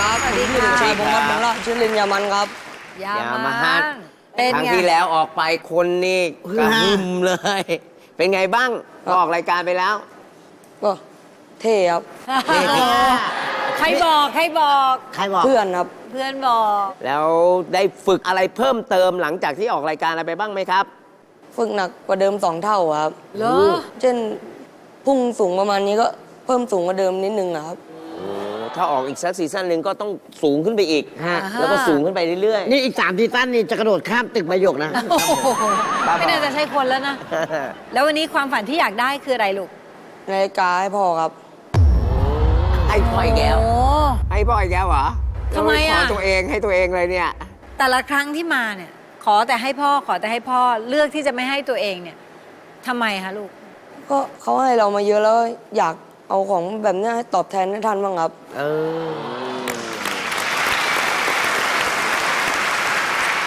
ครับสวัสดีผมชื่อค่ะเด็กชายพงศ์วัฒน์บงละชื่อเล่นยามันครับยาอย่ามามาฮัดเป็นครั้งไงที่แล้วออกไปคนนี่ฮืกอระฮาหึมเลย เป็นไงบ้างครับออกรายการไปแล้ว ก็เท่ครับ ใครบอกใครบอกใครบอกเพื่อนครับ เพื่อนบอก แล้วได้ฝึกอะไรเพิ่มเติมหลังจากที่ออกรายการอะไรไปบ้างไหมครับ ฝึกหนักกว่าเดิมสองเท่าครับเหรอเช่นพุ่งสูงประมาณนี้ก็เพิ่มสูงกว่าเดิมนิดนึงนะครับ ถ้าออกอีกสักซีซั่นหนึ่งก็ต้องสูงขึ้นไปอีก ฮะ แล้วก็สูงขึ้นไปเรื่อยนี่อีกสามซีซั่นนี่จะกระโดดข้ามตึกใบหยกนะ โอ้โหครับไม่น่าจะใช่คนแล้วนะ ๆ แล้ววันนี้ความฝันที่อยากได้คืออะไรลูกนาฬิกาให้พ่อครับให้พ่ออีกแล้ว โอ้ ให้พ่ออีกแล้วเหรอทำไมอะขอตัวเองให้ตัวเองเลยเนี่ย แต่ละครั้งที่มาเนี่ย ขอแต่ให้พ่อขอแต่ให้พ่อเลือกที่จะไม่ให้ตัวเองเนี่ยทำไมคะลูก ก็เขาให้เรามาเยอะแล้วอยาก เอาของแบบเนี้ยให้ตอบแทนให้ทันบ้างครับ เออ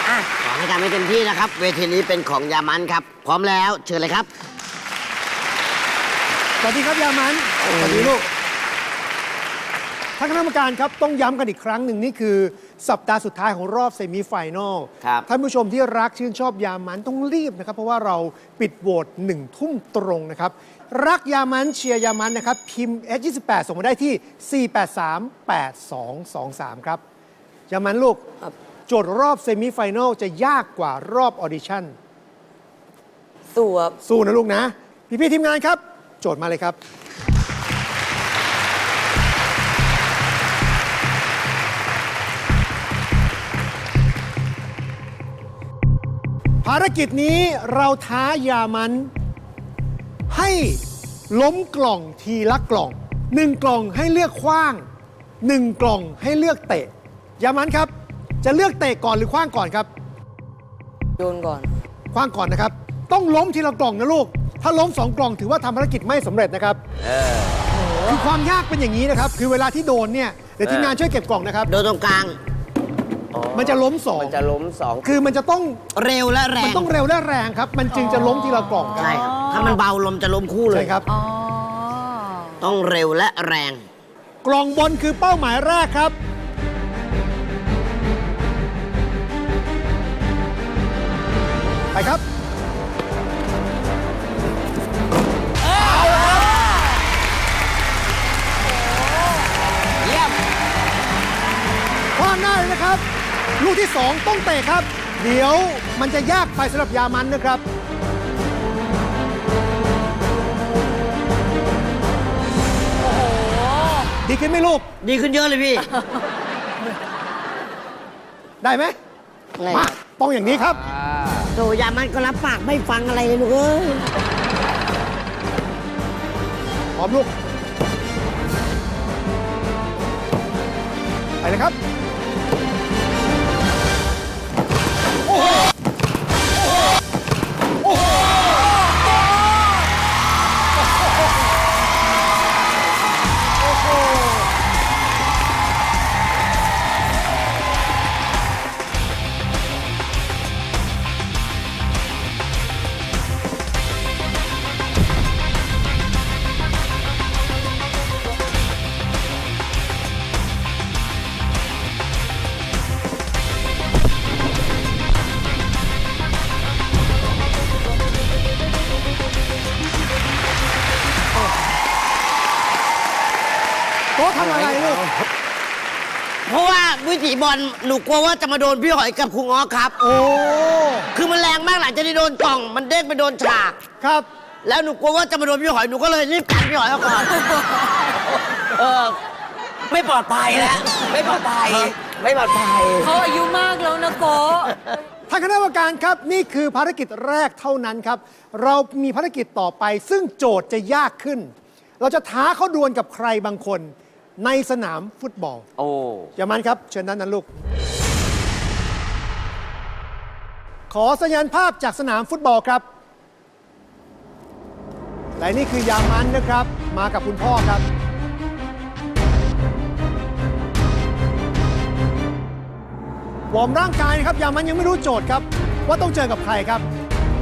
อะขอให้ทำให้เต็มที่นะครับ เวทีนี้เป็นของยามันครับ พร้อมแล้วเชิญเลยครับ สวัสดีครับยามันสวัสดีลูกท่านคณะกรรมการครับต้องย้ำกันอีกครั้งหนึ่งนี่คือ สัปดาห์สุดท้ายของรอบเซมิไฟแนลครับ ท่านผู้ชมที่รักชื่นชอบยามันต้องรีบนะครับ เพราะว่าเราปิดโหวตหนึ่งทุ่มตรงนะครับ รักยามันเชียร์ยามันนะครับ พิมพ์ S28 ส่งมาได้ที่ 4838223 ครับ ยามันลูก ครับ โจทย์รอบเซมิไฟแนลจะยากกว่ารอบออดิชั่นสู้ครับสู้นะลูกนะพี่ๆทีมงานครับ โจทย์มาเลยครับ ภารกิจนี้เราท้ายามัน ให้ล้มกล่องทีละกล่องหนึ่งกล่องให้เลือกคว้างหนึ่งกล่องให้เลือกเตะ ยามันครับ จะเลือกเตะก่อนหรือคว้างก่อนครับโยนก่อน คว้างก่อนนะครับ ต้องล้มทีละกล่องนะลูก ถ้าล้มสองกล่องถือว่าทำภารกิจไม่สำเร็จนะครับคือความยากเป็นอย่างนี้นะครับ คือเวลาที่โดนเนี่ยเดี๋ยวทีมงานช่วยเก็บกล่องนะครับ โดยตรงกลาง มันจะล้มสองมันจะล้มสองคือมันจะต้องเร็วและแรมันงต้องเร็วและแรงครับ มันจึงจะล้มทีละกล่องครับใช่ครับ ถ้ามันเบาลมจะล้มคู่เลใช่ย ครับ อ๋อ ต้องเร็วและแรง กล่องบนคือเป้าหมายแรกครับ ไปครับ เยี่ยมคว้างหน้าเลยนะครับ ลูกที่สองต้องเตะครับ เดี๋ยวมันจะยากไปสำหรับยามันนะครับ ดีขึ้นไหมลูก ดีขึ้นเยอะเลยพี่ ได้ไหมได้มาครับต้องอย่างนี้ครับ โถยามันก็รับปากไม่ฟังอะไรเลยลูกเอ้ยพร้อมลูก ไปเลยครับ ว่าวิถีบอลหนูกลัวว่าจะมาโดนพี่หอยกับครูง้อครับ โอ้ คือมันแรงมากหลังจากที่โดนกล่อง มันเด้งไปโดนฉาก ครับ แล้วหนูกลัวว่าจะมาโดนพี่หอยหนูก็เลยรีบกันพี่หอยเอาก่อนเออไม่ปลอดภัยแล้วไม่ปลอดภัยไม่ปลอดภัยเขาอายุมากแล้วนะโกะท่านคณะกรรมการครับนี่คือภารกิจแรกเท่านั้นครับ เรามีภารกิจต่อไป ซึ่งโจทย์จะยากขึ้น เราจะท้าเขาดวลกับใครบางคน ในสนามฟุตบอลโอ้ อย่ามันครับ เชิญด้านนั้นลูก ขอสัญญาณภาพจากสนามฟุตบอลครับ และนี่คือยามันนะครับ มากับคุณพ่อครับ วอร์มร่างกายนะครับ ยามันยังไม่รู้โจทย์ครับ ว่าต้องเจอกับใครครับ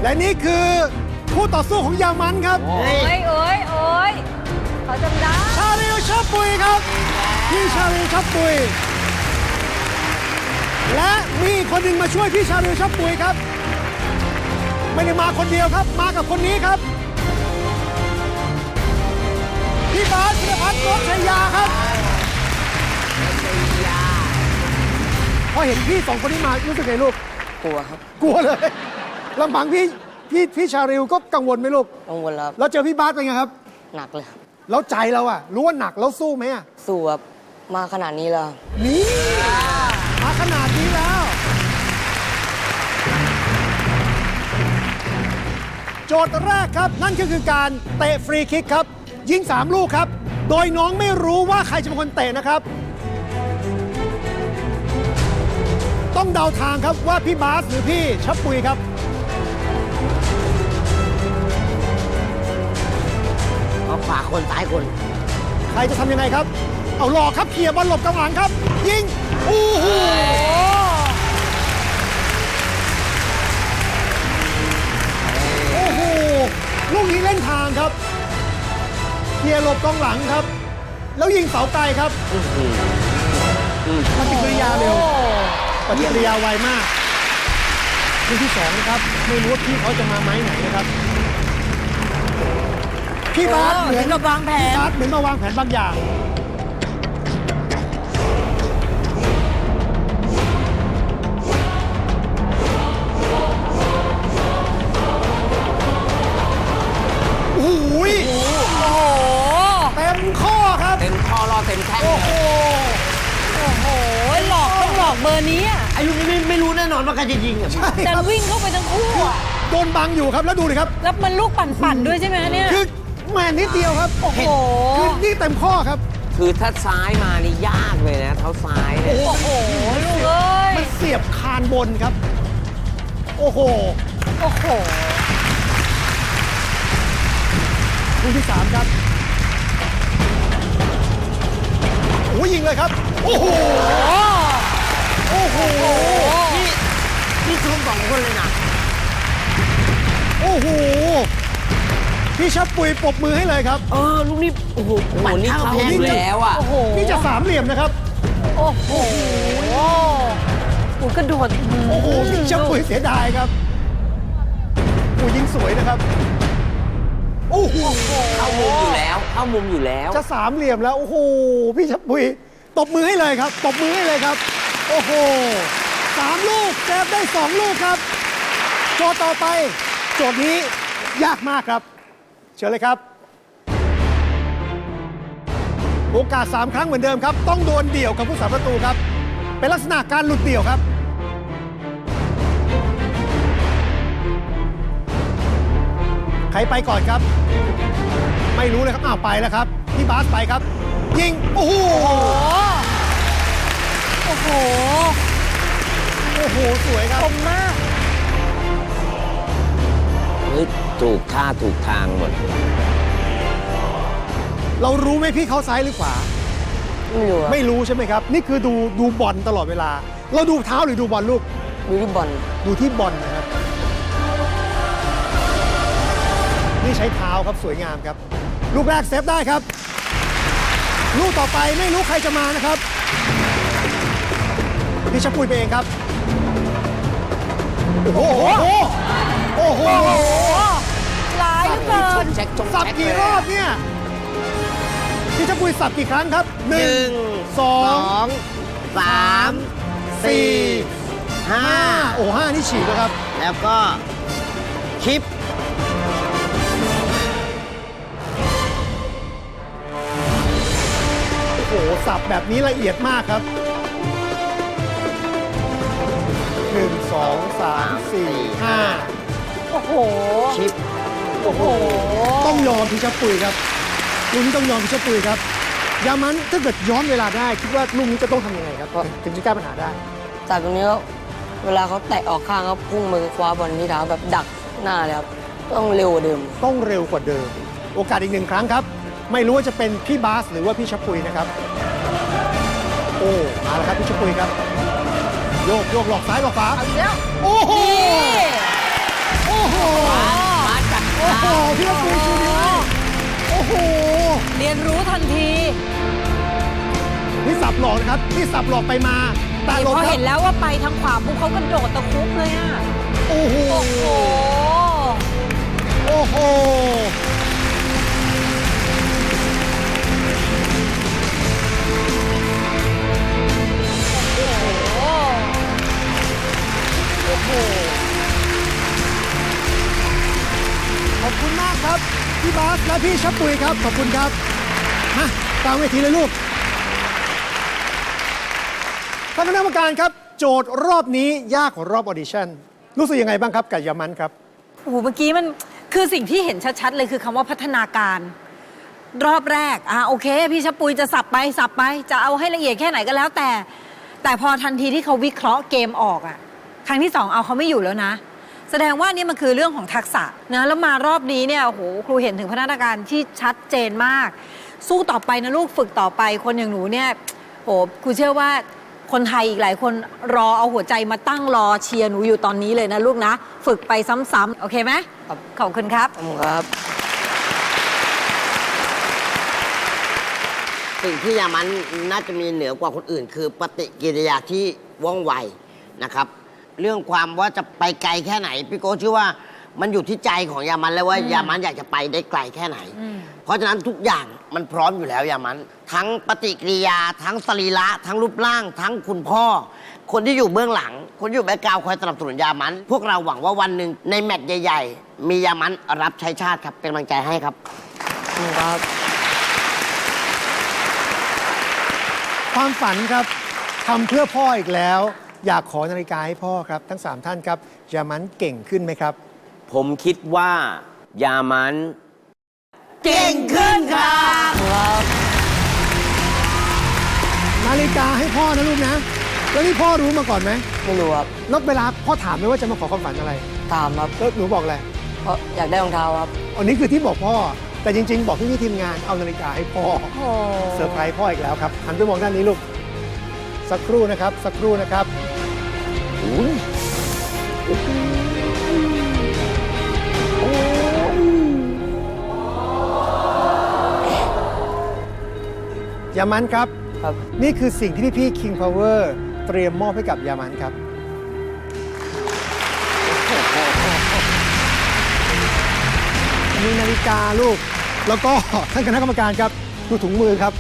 และนี่คือคู่ต่อสู้ของยามันครับ โอ้ยโอ้ยโอ้ยเขาจำได้ชาลิวชอบปุยครับ พี่ชาลิวชอบปุย และมีอีกคนหนึ่งมาช่วยพี่ชาลิวชอบปุยครับ ไม่ได้มาคนเดียวครับ มากับคนนี้ครับ พี่บาสพิรพัฒน์โกชัยยาครับพอเห็นพี่สองคนนี้มารู้สึกไงลูก กลัวครับ กลัวเลยลำพังพี่พี่พี่ชาริวก็กังวลไหมลูก กังวลแล้วครับแล้วเจอพี่บาสเป็นไงครับ หนักเลยครับ แล้วใจเราอะรู้ว่าหนักแล้วสู้ไหมอะสู้ครับมาขนาดนี้แล้วครับนี่มาขนาดนี้แล้ว โจทย์แรกครับ นั่นก็คือการเตะฟรีคิกครับ ยิง 3 ลูกครับ โดยน้องไม่รู้ว่าใครจะเป็นคนเตะนะครับ ต้องเดาทางครับว่าพี่บาสหรือพี่ชับปุยครับ เอาขวาคนซ้ายคน ใครจะทำยังไงครับ เอาหลอกครับเคลียร์บอลหลบกองหลังครับ ยิงโอ้โหโอ้โหลูกนี้เล่นทางครับเคลียร์หลบกองหลังครับ แล้วยิงเสาไกลครับปฏิกิริยาเร็วปฏิกิริยาไวมากลูกที่สองนะครับ ไม่รู้ว่าพี่เขาจะมาไม้ไหนนะครับ พี่บาสเหมือนกับวางแผพี่นบาสเหมือนมาวางแผนบางอย่าง โอ้โหยโอ้โห เต็มข้อครับ เต็มคอรอเต็มแข้งโอ้โห โอ้โห หลอกต้องหลอกเบอร์นี้อะไอ้ลูกนี้ไม่ไม่รู้แน่นอนว่าใครจะยิงอะ ใช่แต่ครับวิ่งเข้าไปทั้งคู่อะโดนบังอยู่ครับแล้วดูดิครับ แล้วมันลูกปั่นๆด้วยใช่ไหมเนี่ย คือ แหม่นิดเดียวครับ โอ้โหคือนี่เต็มข้อครับ คือถ้าซ้ายมานี่ยากเลยนะ เท้าซ้ายเนี่ยโอ้โหลูกเอ้ยมันเสียบคานบนครับ โอ้โห โอ้โหลูกที่สามครับโอ้โหยิงเลยครับ โอ้โห โอ้โห นี่นี่ชมสองคนเลยนะ โอ้โห พี่ชับปุยปรบมือให้เลยครับ เออลูกนี้โอ้โหโอ้โหนี่เข้าโอ้โหอยู่แล้วอะ โอ้โหนี่จะสามเหลี่ยมนะครับ โอ้โหโอ้กระโดดโอ้โหพี่ชับปุยเสียดายครับโอ้ยิงสวยนะครับ โอ้โหเข้ามุมอยู่แล้วเข้ามุมอยู่แล้ว จะสามเหลี่ยมแล้ว โอ้โห พี่ชับปุยตบมือให้เลยครับ ตบมือให้เลยครับ โอ้โหสามลูกแซฟได้สองลูกครับโจทย์ต่อไป โจทย์นี้ยากมากครับเชิญเลยครับ โอกาส 3 ครั้งเหมือนเดิมครับ ต้องโดนเดี่ยวกับผู้สาประตูครับ เป็นลักษณะการหลุดเดี่ยวครับ ใครไปก่อนครับ ไม่รู้เลยครับอ้าวไปแล้วครับ พี่บาสไปครับ ยิง โอ้โห โอ้โห โอ้โห สวยครับ คมมาก เฮ้ย ถูกท่าถูกทางหมด เรารู้ไหมพี่เขาซ้ายหรือขวา ไม่รู้ครับไม่รู้ใช่ไหมครับ นี่คือดูดูบอลตลอดเวลา เราดูเท้าหรือดูบอลลูก ดูที่บอลดูที่บอลนะครับ นี่ใช้เท้าครับสวยงามครับ ลูกแรกเซฟได้ครับ ลูกต่อไปไม่รู้ใครจะมานะครับพี่ชะปุยไปเองครับ โอ้โห โอ้โหหลายเหลือ เกิน เช็คจงสับแช็คกี่เลยรอบเนี่ยพี่ชะปุยสับกี่ครั้งครับหหนึ่นึ่งงสอสองงสามสี่ห้าห้าโอ้ห้านี่ฉีกแล้วครับ แล้วก็คลิป โอ้โห สับแบบนี้ละเอียดมากครับหนึ่งสองสามสี่ห้าโอ้โห คลิป โอ้โหต้องยอมพิชปุยครับลูกนี้ต้องยอมพิชปุยครับยามันถ้าเกิดย้อนเวลาได้คิดว่าลูกนี้จะต้องทำยังไงครับถึงจะแก้ปัญหาได้จากตรงนี้ก็เวลาเขาแตะออกข้างเขาพุ่งมือคว้าบอลที่เท้าแบบดักหน้าเลยครับต้องเร็วกว่าเดิม ต้องเร็วกว่าเดิม โอกาสอีกหนึ่งครั้งครับ ไม่รู้ว่าจะเป็นพี่บาสหรือว่าพี่ชปุยนะครับ โอ้มาแล้วครับพี่ชปุยครับ โยกโยกหลอกซ้ายหลอกขวาเอาอีกแล้วโอ้โหนี่โอ้โหมาจัดโอ้โหพี่ชปุยชูนิ้วให้โอ้โห เรียนรู้ทันทีนี่สับหลอกนะครับนี่สับหลอกไปมาตานี่ลงพอครัเห็บนแล้วว่าไปทางขวาปุ๊บเขากระโดดตะครุบเลยอะ โอ้โห โอ้โห โอ้โห โอ้โห คุณมากครับ พี่บาสและพี่ชับปุยครับ ขอบคุณครับ มาตามเวทีเลยลูกท่านคณะกรรมการครับ โจทย์รอบนี้ยากกว่ารอบออดิชั่นรู้สึกยังไงบ้างครับกับยามันครับโอ้โหเมื่อกี้มันคือสิ่งที่เห็นชัดๆเลยคือคำว่าพัฒนาการ รอบแรกอะโอเค พี่ชะปุยจะสับไปสับไป จะเอาให้ละเอียดแค่ไหนก็แล้วแต่ แต่พอทันทีที่เขาวิเคราะห์เกมออกอะ ครั้งที่สองเอาเขาไม่อยู่แล้วนะ แสดงว่านี่มันคือเรื่องของทักษะนะแล้วมารอบนี้เนี่ยโอ้โหครูเห็นถึงพัฒนาการที่ชัดเจนมาก สู้ต่อไปนะลูกฝึกต่อไปคนอย่างหนูเนี่ยโอ้ครูเชื่อว่าคนไทยอีกหลายคนรอเอาหัวใจมาตั้งรอเชียร์หนูอยู่ตอนนี้เลยนะลูกนะ ฝึกไปซ้ำๆโอเคไหมครับ ขอบคุณครับ ครับสิ่งที่ยามันน่าจะมีเหนือกว่าคนอื่น คือปฏิกิริยาที่ว่องไวนะครับ เรื่องความว่าจะไปไกลแค่ไหนพี่โก้เชื่อว่ามันอยู่ที่ใจของยามันแล้วว่ายามันอยากจะไปได้ไกลแค่ไหนอืมเพราะฉะนั้นทุกอย่างมันพร้อมอยู่แล้วยามัน ทั้งปฏิกิริยา ทั้งสรีระทั้งรูปร่าง ทั้งคุณพ่อ คนที่อยู่เบื้องหลัง คนที่อยู่แบ็กกราวด์คอยสนับสนุนยามัน พวกเราหวังว่าวันหนึ่งในแมตช์ใหญ่ ๆ มียามันรับใช้ชาติครับเป็นกำลังใจให้ครับขอบคุณครับ ความฝันครับทำเพื่อพ่ออีกแล้ว อยากขอนาฬิกาให้พ่อครับ ทั้ง 3 ท่านครับยามันเก่งขึ้นไหมครับ ผมคิดว่ายามัน เก่งขึ้นครับครับนาฬิกาให้พ่อนะลูกนะ แล้วนี่พ่อรู้มาก่อนไหมไม่รู้ครับแล้วเวลาพ่อถามไหมว่าจะมาขอความฝันอะไรถามครับแล้วหนูบอกอะไรเพราะอยากได้รองเท้าครับ อันนี้คือที่บอกพ่อ แต่จริง ๆ บอกพี่ๆทีมงานเอานาฬิกาให้พ่อโอ้โหเซอร์ไพรส์พ่ออีกแล้วครับหันไปมองด้านนี้ลูก สักครู่นะครับ สักครู่นะครับ อุ๊ยยามันครับ ครับ นี่คือสิ่งที่พี่ๆ King Power เตรียมมอบให้กับยามันครับ มีนาฬิกาลูก แล้วก็ท่านคณะกรรมการครับ ดูถุงมือครับ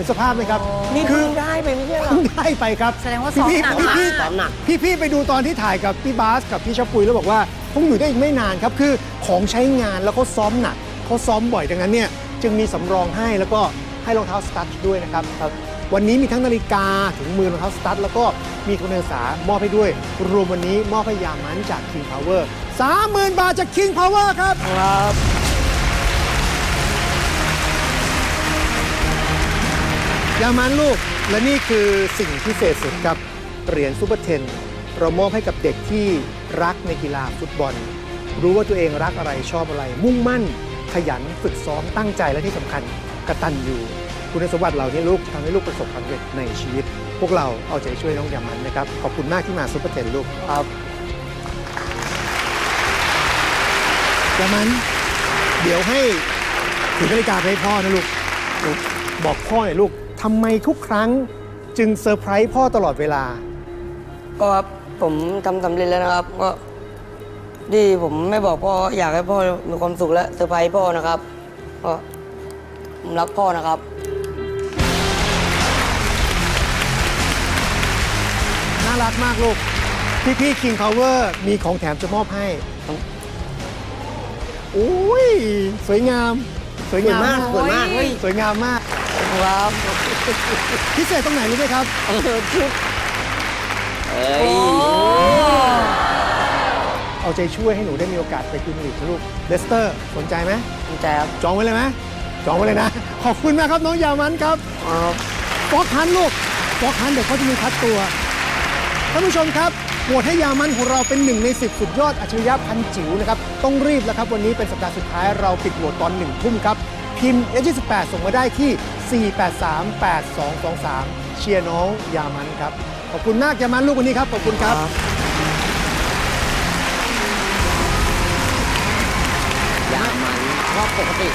ห็นสภาพไหมครับนี่คืเพิ่องได้ไปไม่ใช่เหรอ เพิ่งได้ไปครับแสดงว่าซ้อมพี่หนักพี่มาก พี่ซ้อมหนัก พี่พี่ไปดูตอนที่ถ่ายกับพี่บาสกับพี่ชะปุยแล้วบอกว่าคงอยู่ได้อีกไม่นานครับคือของใช้งานแล้วเขาซ้อมหนักเขาซ้อมบ่อยดังนั้นเนี่ยจึงมีสำรองให้แล้วก็ให้รองเท้าสตั๊ดด้วยนะครับครับวันนี้มีทั้งนาฬิกาถุงมือรองเท้าสตั๊ดแล้วก็มีทุนการศึกษามอบให้ด้วย รวมวันนี้มอบให้ยามันจาก King Power 30,000 บาทจาก King Power ครับ ครับ ยามันลูก และนี่คือสิ่งพิเศษสุดครับ เหรียญซูเปอร์เทน เรามอบให้กับเด็กที่รักในกีฬาฟุตบอล รู้ว่าตัวเองรักอะไรชอบอะไร มุ่งมั่น ขยันฝึกซ้อมตั้งใจและที่สำคัญกระตันอยู่คุณสมบัติเหล่านี้ลูกทำให้ลูกประสบความสำเร็จในชีวิต พวกเราเอาใจช่วยน้องยามันนะครับ ขอบคุณมากที่มาซูเปอร์เทนลูกครับยามัน เดี๋ยวให้ถือนาฬิกาไปให้พ่อนะลูกลูกบอกพ่อหน่อยลูก ทำไมทุกครั้งจึงเซอร์ไพรส์พ่อตลอดเวลา ก็ครับผมทำสำเร็จแล้วนะครับ ก็ที่ผมไม่บอกพ่ออยากให้พ่อมีความสุขและเซอร์ไพรส์พ่อนะครับก็ผมรักพ่อนะครับ น่ารักมากลูก พี่พี่ King Power มีของแถมจะมอบให้โอ้ย สวยงาม สวยงามสวยมากสวยมากเฮ้ย สวยงามมากครับ พิเศษตรงไหนรู้ไหมครับ เออชุดเอ้ยโอ้เอาใจช่วยให้หนูได้มีโอกาสไปพรีเมียร์ลีกนะลูกเลสเตอร์สนใจไหมดีใจครับจองไว้เลยไหมจองไว้เลยนะ ขอบคุณมากครับน้องยามันครับครับฟอกฮันลูกฟอกฮันเดี๋ยวเขาจะมีคัดตัวท่านผู้ชมครับโหวตให้ยามันของเราเป็นหนึ่งใน 10 สุดยอดอัจฉริยะพันจิ๋วนะครับ ต้องรีบแล้วครับ วันนี้เป็นสัปดาห์สุดท้ายเราปิดโหวตตอนหนึ่งทุ่มครับ พิมพ์ S28 ส่งมาได้ที่ 4838223 เชียร์น้องยามันครับ ขอบคุณมากยามันลูกวันนี้ครับ ขอบคุณครับ ยามันเพราะปกติ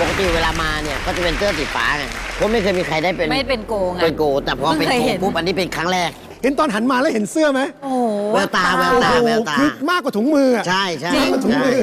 ปกติเวลามาเนี่ยก็จะเป็นเสื้อสีฟ้าไงเพราะไม่เคยมีใครได้เป็นไม่เป็นโกงไง เป็นโกแต่พอเป็นเพิ่งเคยโกเห็น ปุ๊บอันนี้เป็นครั้งแรก เห็นตอนหันมาแล้วเห็นเสื้อไหมโอ้โห แววตาแววตา โอ้โหแววตา คือมากกว่าถุงมืออะใช่ใช่จริงมากกว่าถุงมือ ใช่